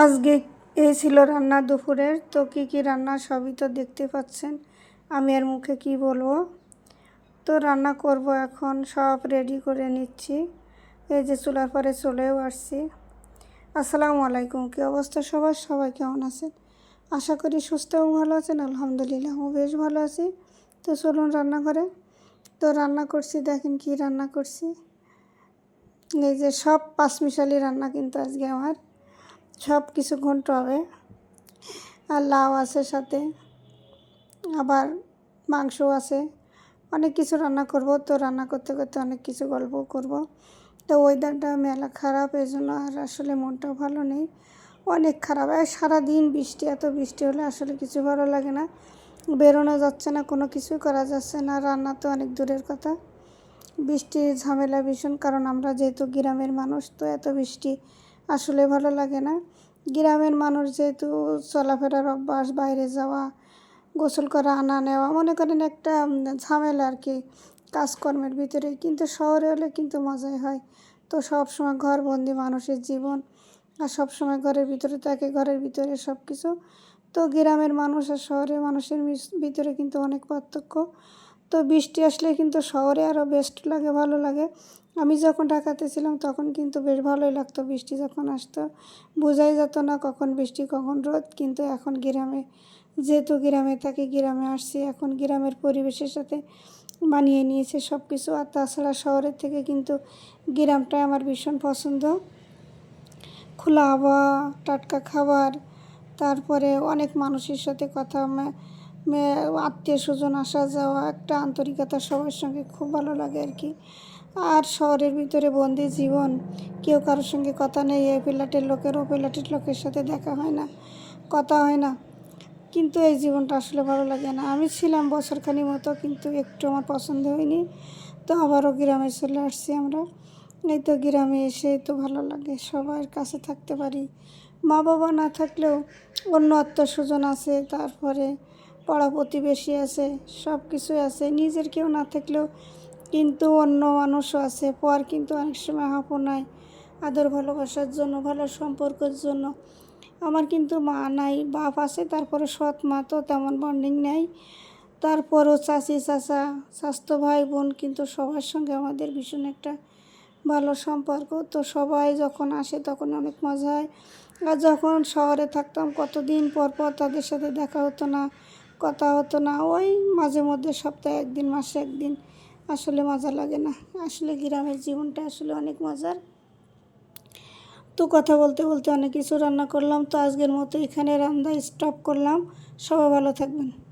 আজকে এ ছিল রান্না দুপুরের, তো কী কী রান্না সবই তো দেখতে পাচ্ছেন। আমি আর মুখে কি বলব? তো রান্না করব এখন, সব রেডি করে নিচ্ছি। এই যে চুলার পরে চলেও আসছি। আসসালামু আলাইকুম, কী অবস্থা সবার? সবাই কেমন আছেন? আশা করি সুস্থ এবং ভালো আছেন, আলহামদুলিল্লাহ বেশ ভালো আছি। তো চলুন রান্না করে তো রান্না করছি, দেখেন কি রান্না করছি। এই যে সব পাঁচমিশালি রান্না কিন্তু আজকে আমার। সব কিছু ঘন্ট হবে। আর লাউ আছে সাথে। আবার মাংস আছে। অনেক কিছু রান্না করব। তো রান্না করতে করতে অনেক কিছু গল্প করব। তো ওয়েদারটা মেলা খারাপ এই জন্য আর আসলে মনটা ভালো নেই। অনেক খারাপ। আর সারাদিন বৃষ্টি, এত বৃষ্টি হলে আসলে কিছু ভালো লাগে না। বেরোনো যাচ্ছে না, কোনো কিছুই করা যাচ্ছে না। রান্না তো অনেক দূরের কথা। বৃষ্টির ঝামেলা ভীষণ, কারণ আমরা যেহেতু গ্রামের মানুষ, তো এত বৃষ্টি আসলে ভালো লাগে না। গ্রামের মানুষ যেহেতু চলাফেরার অভ্যাস, বাইরে যাওয়া, গোসল করা, আনা নেওয়া, মনে করেন একটা ঝামেলা আর কি কাজকর্মের ভিতরে। কিন্তু শহরে হলে কিন্তু মজাই হয়। তো সব সময় ঘরবন্দি মানুষের জীবন আর সব সময় ঘরের ভিতরে থাকে, ঘরের ভিতরে সব কিছু তো গ্রামের মানুষ আর শহরের মানুষের ভিতরে কিন্তু অনেক পার্থক্য। তো বৃষ্টি আসলে কিন্তু শহরে আরও বেস্ট লাগে, ভালো লাগে। আমি যখন ঢাকাতে ছিলাম তখন কিন্তু বেশ ভালোই লাগতো, বৃষ্টি যখন আসতো। বোঝাই যেত না কখন বৃষ্টি, কখন রোদ, কিন্তু এখন গ্রামে, যেহেতু গ্রামে থাকি, গ্রামে আসছি, এখন গ্রামের পরিবেশের সাথে মানিয়ে নিয়েছে সব কিছু আর তাছাড়া শহরের থেকে কিন্তু গ্রামটাই আমার ভীষণ পছন্দ। খোলা আবহাওয়া, টাটকা খাবার, তারপরে অনেক মানুষের সাথে কথা আত্মীয় স্বজন আসা যাওয়া একটা আন্তরিকতা সবার সঙ্গে খুব ভালো লাগে আর কি। আর শহরের ভিতরে বন্দি জীবন। কেউ কারোর সঙ্গে কথা নেই এ প্লাটের লোকের, ও প্লাটের লোকের সাথে দেখা হয় না, কথা হয় না। কিন্তু এই জীবনটা আসলে ভালো লাগে না। আমি ছিলাম বছরখানি মতো, কিন্তু একটু আমার পছন্দ হয়নি। তো আবারও গ্রামে চলে আসছি আমরা। এই তো গ্রামে এসে তো ভালো লাগে, সবার কাছে থাকতে পারি। মা বাবা না থাকলেও অন্য আত্মীয় স্বজন আছে, তারপরে পাড়া প্রতিবেশী আছে সব কিছুই আছে। নিজের কেউ না থাকলেও কিন্তু অন্য মানুষও আছে। পর কিন্তু অনেক সময় হাঁপনায় আদর ভালোবাসার জন্য, ভালো সম্পর্কের জন্য। আমার কিন্তু মা নাই, বাপ আছে, তারপরে সৎ মা তো তেমন বন্ডিং নেই। তারপরও চাচি, চাচা, স্বাস্থ্য ভাই, বোন কিন্তু সবার সঙ্গে আমাদের ভীষণ একটা ভালো সম্পর্ক। তো সবাই যখন আসে তখন অনেক মজা হয়। আর যখন শহরে থাকতাম কতদিন পর পর তাদের সাথে দেখা হতো না, কথা হতো না, ওই মাঝে মধ্যে সপ্তাহে একদিন, মাসে একদিন আসলে মজা লাগে না। আসলে গ্রামের জীবনটা আসলে অনেক মজার। তো কথা বলতে বলতে অনেক কিছু রান্না করলাম। তো আজকের মতো এখানে রান্না স্টপ করলাম। সবাই ভালো থাকবেন।